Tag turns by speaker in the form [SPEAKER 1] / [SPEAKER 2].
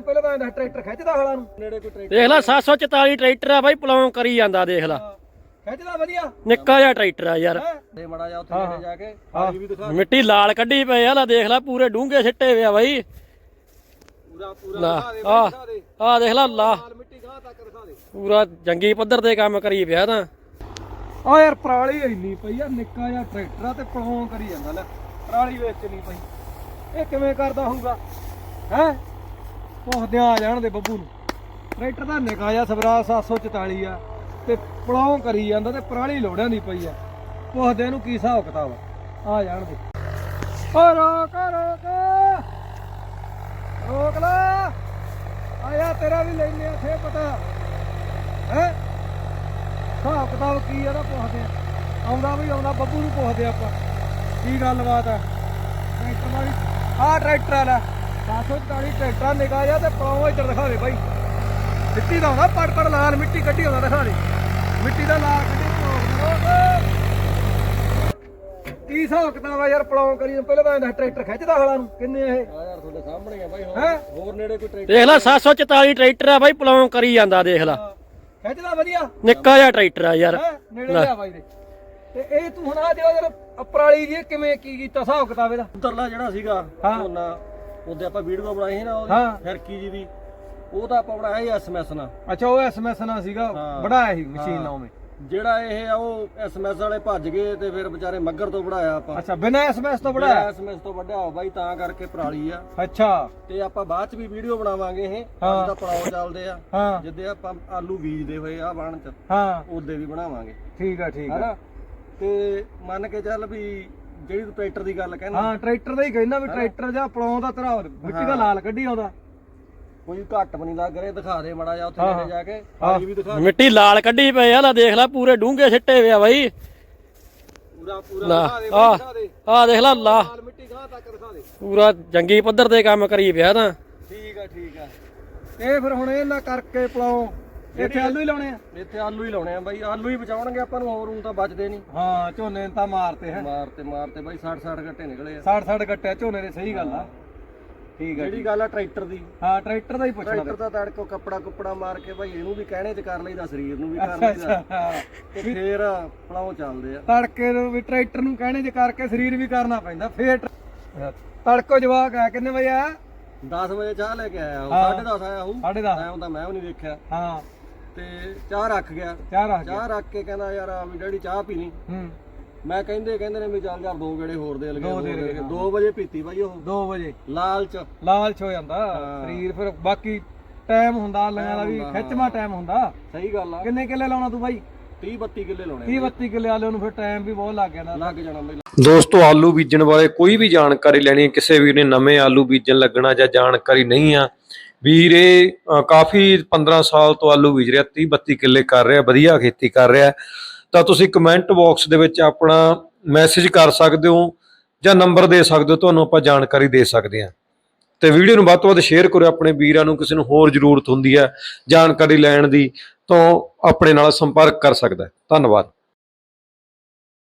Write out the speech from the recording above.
[SPEAKER 1] ਨੂੰ ਪਹਿਲਾਂ ਤਾਂ ਇਹਦਾ ਟਰੈਕਟਰ ਖਿੱਚਦਾ ਹਲਾਂ ਨੂੰ। ਨੇੜੇ ਕੋਈ ਟਰੈਕਟਰ
[SPEAKER 2] ਦੇਖ ਲੈ 744 ਟਰੈਕਟਰ ਆ ਬਾਈ ਪਲੌਂ ਕਰੀ ਜਾਂਦਾ ਦੇਖ ਲੈ।
[SPEAKER 1] ਖਿੱਚਦਾ ਵਧੀਆ।
[SPEAKER 2] ਨਿੱਕਾ ਜਿਹਾ ਟਰੈਕਟਰ ਆ ਯਾਰ।
[SPEAKER 3] ਤੇ ਮੜਾ ਜਾ ਉੱਥੇ ਨੇੜੇ ਜਾ ਕੇ ਪਾਣੀ ਵੀ ਦਿਖਾ
[SPEAKER 2] ਮਿੱਟੀ ਲਾਲ ਕੱਢੀ ਪਈ ਆ ਲੈ ਦੇਖ ਲੈ ਪੂਰੇ ਡੂੰਘੇ ਸਿੱਟੇ ਵੇ ਆ ਬਾਈ।
[SPEAKER 3] ਪੂਰਾ ਪੂਰਾ
[SPEAKER 2] ਲਾ
[SPEAKER 3] ਦਿਖਾ ਦੇ
[SPEAKER 2] ਆ
[SPEAKER 3] ਦਿਖਾ ਦੇ।
[SPEAKER 2] ਆ ਦੇਖ ਲੈ ਲਾ।
[SPEAKER 3] ਲਾਲ ਮਿੱਟੀ ਗਾਂ ਤੱਕ ਦਿਖਾ ਦੇ।
[SPEAKER 2] ਪੂਰਾ ਜੰਗੀ ਪੱਧਰ ਤੇ ਕੰਮ ਕਰੀ ਪਿਆ ਤਾਂ।
[SPEAKER 1] ਆ ਯਾਰ ਪਰਾਲੀ ਇੰਨੀ ਪਈ ਆ ਨਿੱਕਾ ਜਿਹਾ ਟਰੈਕਟਰ ਆ ਤੇ ਪਲੌਂ ਕਰੀ ਜਾਂਦਾ ਲੈ। ਪਰਾਲੀ ਵਿੱਚ ਨਹੀਂ ਪਈ ਇਹ ਕਿਵੇਂ ਕਰਦਾ ਹੋਊਗਾ? ਹੈ? ਪਹੁੰਚਦਿਆਂ ਆ ਜਾਣ ਦੇ ਬੱਬੂ ਨੂੰ। ਟਰੈਕਟਰ ਦਾ ਨਿਕਾ ਜਾ ਸਬਰਾ 744 ਆ ਤੇ ਪਲਾਉ ਕਰੀ ਜਾਂਦਾ ਤੇ ਪਰਾਲੀ ਲੋੜਾਂ ਦੀ ਪਈ ਆ। ਪਹੁੰਚਦੇ ਨੂੰ ਕੀ ਹਿਸਾਬ ਕਿਤਾਬ ਆ। ਆ ਜਾਣ ਦੇ। ਓ ਰੋਕ ਰੋਕ। ਰੋਕ ਲਾ। ਆਇਆ ਤੇਰਾ ਵੀ ਲੈ ਲਿਆ ਫੇ ਪਤਾ। ਹੈ? ਹਿਸਾਬ ਕਿਤਾਬ ਕੀ ਆ ਦਾ ਪਹੁੰਚਦੇ ਆਉਂਦਾ ਵੀ ਆਉਂਦਾ, ਬੱਬੂ ਨੂੰ ਪੁੱਛਦੇ ਆਪਾਂ। ਕੀ ਗੱਲਬਾਤ ਆ? ਟਰੈਕਟਰ ਦਾ ਵੀ ਆ ਟਰੈਕਟਰ ਵਾਲਾ। 540 ਟਰੈਕਟਰ ਨਿਕਾ ਜਾ ਮਿੱਟੀ ਦਾ ਹੁੰਦਾ ਪੜ ਪੜ ਲਾਲ ਮਿੱਟੀ ਕੱਢੀ ਹੁੰਦਾ ਦਿਖਾ ਦੇ। ਮਿੱਟੀ ਦਾ ਲਾਲ ਕੱਢੀ ਕੀ ਹਿਸਾਬ ਕਿਤਾਬ ਆ ਯਾਰ ਪਲਾਉਂ ਕਰੀ ਪਹਿਲਾਂ ਤਾਂ ਇਹਦਾ ਟਰੈਕਟਰ ਖਿੱਚਦਾ ਹਲਾ ਨੂੰ ਕਿੰਨੇ ਇਹ?
[SPEAKER 3] ਆ ਯਾਰ ਤੁਹਾਡੇ ਸਾਹਮਣੇ ਆ ਭਾਈ ਹੋਰ ਨੇੜੇ ਕੋਈ ਟਰੈਕਟਰ
[SPEAKER 2] ਦੇਖ ਲੈ 744 ਟਰੈਕਟਰ ਆ ਭਾਈ ਪਲਾਉਂ ਕਰੀ ਜਾਂਦਾ ਦੇਖ ਲੈ।
[SPEAKER 1] ਖਿੱਚਦਾ ਵਧੀਆ।
[SPEAKER 2] ਨਿੱਕਾ ਜਿਹਾ ਟਰੈਕਟਰ ਆ ਯਾਰ।
[SPEAKER 1] ਨੇੜੇ ਆ ਬਾਈ ਦੇ। ਤੇ ਇਹ ਤੂੰ ਹੁਣ ਆ ਦਿਓ ਯਾਰ ਪਰਾਲੀ ਦੀ ਕਿਵੇਂ ਕੀ ਕੀਤਾ ਹਿਸਾਬ ਕਿਤਾਬ ਇਹਦਾ?
[SPEAKER 3] ਉੱਤਰਲਾ ਜਿਹੜਾ ਸੀਗਾ ਉਹਨਾਂ ਉਹਦੇ ਆਪਾਂ ਵੀਡੀਓ ਬਣਾਈ ਸੀ ਨਾ
[SPEAKER 1] ਹਾਂ।
[SPEAKER 3] ਉਹਦੀ ਫਿਰਕੀ ਜੀ ਦੀ ਉਹ ਤਾਂ ਆਪਾਂ ਬਣਾਇਆ ਸੀ ਐਸਐਮਐਸ ਨਾਲ।
[SPEAKER 1] ਅੱਛਾ ਉਹ ਐਸਐਮਐਸ ਨਾਲ ਸੀਗਾ
[SPEAKER 3] ਹਾਂ।
[SPEAKER 1] ਬਣਾਇਆ ਸੀ ਮਸ਼ੀਨ
[SPEAKER 3] ਹਾਂ।
[SPEAKER 1] ਨਾਲ ਉਵੇਂ
[SPEAKER 3] ਜਿਹੜਾ ਇਹ ਆ ਉਹ ਐਸਐਮਐਸ ਵਾਲੇ ਭੱਜ ਗਏ ਤੇ ਫਿਰ ਵਿਚਾਰੇ ਮੱਗਰ ਤੋਂ ਬਣਾਇਆ ਆਪਾਂ।
[SPEAKER 1] ਅੱਛਾ ਬਿਨਾਂ ਐਸਐਮਐਸ ਤੋਂ ਬਣਾਇਆ?
[SPEAKER 3] ਐਸਐਮਐਸ ਤੋਂ ਵੱਡਿਆ ਹੋ ਬਾਈ ਤਾਂ ਕਰਕੇ ਪਰਾਲੀ ਆ।
[SPEAKER 1] ਅੱਛਾ।
[SPEAKER 3] ਤੇ ਆਪਾਂ ਬਾਅਦ ਚ ਵੀ ਵੀਡੀਓ ਬਣਾਵਾਂਗੇ ਇਹ।
[SPEAKER 1] ਹਾਂ।
[SPEAKER 3] ਅੱਜ ਦਾ ਪੜਾਅ ਚੱਲਦੇ ਆ।
[SPEAKER 1] ਹਾਂ।
[SPEAKER 3] ਜਿੱਦੇ ਆਪਾਂ ਆਲੂ ਬੀਜਦੇ ਹੋਏ ਆ ਬਾਣ ਚ
[SPEAKER 1] ਹਾਂ।
[SPEAKER 3] ਉਹਦੇ ਵੀ ਬਣਾਵਾਂਗੇ।
[SPEAKER 1] ਠੀਕ ਆ ਠੀਕ ਆ।
[SPEAKER 3] ਹੈਨਾ? ਤੇ ਮੰਨ ਕੇ ਚੱਲ ਵੀ ਜਿਹੜੀ ਤੂੰ ਟਰੈਕਟਰ ਦੀ ਗੱਲ ਕਹਿੰਦਾ।
[SPEAKER 1] ਹਾਂ ਟਰੈਕਟਰ ਦਾ ਹੀ ਕਹਿੰਦਾ ਵੀ ਟਰੈਕਟਰ ਜਾਂ ਪਲਾਉ ਦਾ ਤਰਾ ਮਿੱਟੀ ਦਾ ਲਾਲ ਕੱਢੀ ਆਉਂਦਾ।
[SPEAKER 3] ਕੋਈ ਘੱਟ ਵੀ ਨਹੀਂ ਲੱਗ ਰਿਹਾ ਦਿਖਾ ਦੇ ਮੜਾ ਜਾ ਉੱਥੇ
[SPEAKER 1] ਹਾਂ,
[SPEAKER 3] ਨੇੜੇ ਜਾ ਕੇ।
[SPEAKER 1] ਹਾਂ।
[SPEAKER 3] ਪਾਣੀ ਵੀ ਦਿਖਾ
[SPEAKER 2] ਮਿੱਟੀ ਲਾਲ ਕੱਢੀ ਪਈ ਆ ਲੈ ਦੇਖ ਲੈ ਪੂਰੇ ਡੂੰਘੇ ਸਿੱਟੇ ਵੇ ਆ ਬਾਈ।
[SPEAKER 3] ਪੂਰਾ ਪੂਰਾ
[SPEAKER 2] ਲਾ
[SPEAKER 3] ਦਿਖਾ ਦੇ
[SPEAKER 2] ਆ
[SPEAKER 3] ਬਾਈ, ਦਿਖਾ ਦੇ।
[SPEAKER 2] ਆ ਦੇਖ ਲੈ ਲਾ।
[SPEAKER 3] ਲਾਲ ਮਿੱਟੀ ਗਾਂ ਤੱਕ ਦਿਖਾ ਦੇ।
[SPEAKER 2] ਪੂਰਾ ਜੰਗੀ ਪੱਧਰ ਤੇ ਕੰਮ ਕਰੀ ਪਿਆ ਤਾਂ।
[SPEAKER 3] ਠੀਕ ਆ ਠੀਕ ਆ।
[SPEAKER 1] ਇਹ ਫਿਰ ਹੁਣ ਇਹਨਾਂ ਕਰਕੇ ਪਲਾਉ। ਇੱਥੇ ਆਲੂ ਹੀ ਲਾਉਣੇ ਆ।
[SPEAKER 3] ਇੱਥੇ ਆਲੂ ਹੀ ਲਾਉਣੇ ਆ ਬਾਈ। ਆਲੂ ਹੀ ਬਚਾਉਣਗੇ ਆਪਾਂ ਨੂੰ ਹੋਰ ਨੂੰ ਤਾਂ ਬਚਦੇ ਨਹੀਂ।
[SPEAKER 1] ਹਾਂ ਝੋਨੇ ਤਾਂ ਮਾਰਤੇ ਹੈ।
[SPEAKER 3] ਮਾਰਤੇ ਮਾਰਤੇ ਬਾਈ 60 60 ਘੱਟੇ ਨਿਕਲੇ ਆ।
[SPEAKER 1] 60 60 ਕੱਟਿਆ ਝੋਨੇ ਦੇ ਸਹੀ ਗੱਲ ਆ। ਠੀਕ ਆ
[SPEAKER 3] ਜਿਹੜੀ ਗੱਲ ਆ ਟਰੈਕਟਰ ਦੀ।
[SPEAKER 1] ਹਾਂ ਟਰੈਕਟਰ ਦਾ ਹੀ ਪੁੱਛਣਾ
[SPEAKER 3] ਟਰੈਕਟਰ ਦਾ ਤੜਕੋ ਕੱਪੜਾ ਕੁੱਪੜਾ ਮਾਰ ਕੇ ਬਾਈ ਇਹਨੂੰ ਵੀ ਕਹਿਣੇ ਤੇ ਕਰ ਲਈਦਾ ਸਰੀਰ ਨੂੰ ਵੀ ਕਰ ਲਈਦਾ।
[SPEAKER 1] ਹਾਂ।
[SPEAKER 3] ਤੇ ਫੇਰ ਪਲਾਉ ਚੱਲਦੇ ਆ।
[SPEAKER 1] ਤੜਕੇ ਨੂੰ ਵੀ ਟਰੈਕਟਰ ਨੂੰ ਕਹਿਣੇ ਜੇ ਕਰਕੇ ਸਰੀਰ ਵੀ ਕਰਨਾ ਪੈਂਦਾ ਫੇਰ ਤੜਕੋ ਜਵਾਕ ਆ ਕਿੰਨੇ ਵਜੇ ਆ
[SPEAKER 3] 10 ਵਜੇ ਚਾਹ ਲੈ ਕੇ ਆਇਆ
[SPEAKER 1] ਹਾਂ।
[SPEAKER 3] 10:30 ਆਇਆ ਹੂੰ
[SPEAKER 1] ਸਾਢੇ ਦਸ।
[SPEAKER 3] ਟਾਈਮ ਤਾਂ ਮੈਂ ਵੀ ਨਹੀਂ ਦੇਖਿਆ।
[SPEAKER 1] ਹਾਂ।
[SPEAKER 3] ਤੇ ਚਾਹ ਰੱਖ ਗਿਆ।
[SPEAKER 1] ਚਾਹ ਰੱਖ ਗਿਆ।
[SPEAKER 3] ਚਾਹ ਰੱਖ ਕੇ ਕਹਿੰਦਾ ਯਾਰ ਆ ਵੀ ਡੈਡੀ ਚਾਹ ਪੀ ਲਈ।
[SPEAKER 1] ਹੂੰ।
[SPEAKER 3] ਮੈਂ ਕਹਿੰਦੇ ਕਹਿੰਦੇ ਨੇ ਵੀ ਚੱਲ ਯਾਰ ਦੋ ਗੇੜੇ ਹੋਰ ਦੇ ਲਗੇ
[SPEAKER 1] ਦੋ ਦੇ ਲਗੇ,
[SPEAKER 3] 2 ਵਜੇ ਪੀਤੀ ਬਾਈ ਉਹ।
[SPEAKER 1] 2 ਵਜੇ।
[SPEAKER 3] ਲਾਲਚ।
[SPEAKER 1] ਲਾਲਚ ਹੋ ਜਾਂਦਾ। ਸਰੀਰ ਫਿਰ ਬਾਕੀ ਟਾਈਮ ਹੁੰਦਾ ਲਿਆਂ ਦਾ ਵੀ ਖਿੱਚਵਾ ਟਾਈਮ ਹੁੰਦਾ।
[SPEAKER 3] ਸਹੀ ਗੱਲ ਆ।
[SPEAKER 1] ਕਿੰਨੇ ਕਿੱਲੇ ਲਾਉਣਾ ਤੂੰ ਬਾਈ?
[SPEAKER 3] 30 32 ਕਿੱਲੇ ਲਾਉਣੇ
[SPEAKER 1] 30 32 ਕਿੱਲੇ ਵਾਲੇ ਨੂੰ ਫਿਰ ਟਾਈਮ ਵੀ ਬਹੁਤ ਲੱਗ ਜਾਂਦਾ।
[SPEAKER 3] ਲੱਗ ਜਾਣਾ ਬਾਈ।
[SPEAKER 4] ਦੋਸਤੋ ਆਲੂ ਬੀਜਣ ਬਾਰੇ ਕੋਈ ਵੀ ਜਾਣਕਾਰੀ ਲੈਣੀ ਹੈ ਕਿਸੇ ਵੀਰ ਨੇ ਨਵੇਂ ਆਲੂ ਬੀਜਣ ਲੱਗਣਾ ਜਾਂ ਜਾਣਕਾਰੀ ਨਹੀਂ ਆ ਵੀਰੇ ਕਾਫੀ 15 ਸਾਲ ਤੋਂ ਆਲੂ ਬੀਜ ਰਿਹਾ 30 32 ਕਿੱਲੇ ਕਰ ਰਿਹਾ, ਵਧੀਆ ਖੇਤੀ ਕਰ ਰਿਹਾ ਤਾਂ ਤੁਸੀਂ ਕਮੈਂਟ ਬਾਕਸ ਦੇ ਵਿੱਚ ਆਪਣਾ ਮੈਸੇਜ ਕਰ ਸਕਦੇ ਹੋ ਜਾਂ ਨੰਬਰ ਦੇ ਸਕਦੇ ਹੋ, ਤੁਹਾਨੂੰ ਆਪਾਂ ਜਾਣਕਾਰੀ ਦੇ ਸਕਦੇ ਹਾਂ। ਤੇ ਵੀਡੀਓ ਨੂੰ ਵੱਧ ਤੋਂ ਵੱਧ ਸ਼ੇਅਰ ਕਰੋ ਆਪਣੇ ਵੀਰਾਂ ਨੂੰ ਕਿਸੇ ਨੂੰ ਹੋਰ ਜ਼ਰੂਰਤ ਹੁੰਦੀ ਹੈ ਜਾਣਕਾਰੀ ਲੈਣ ਦੀ, ਤਾਂ ਆਪਣੇ ਨਾਲ ਸੰਪਰਕ ਕਰ ਸਕਦਾ ਧੰਨਵਾਦ।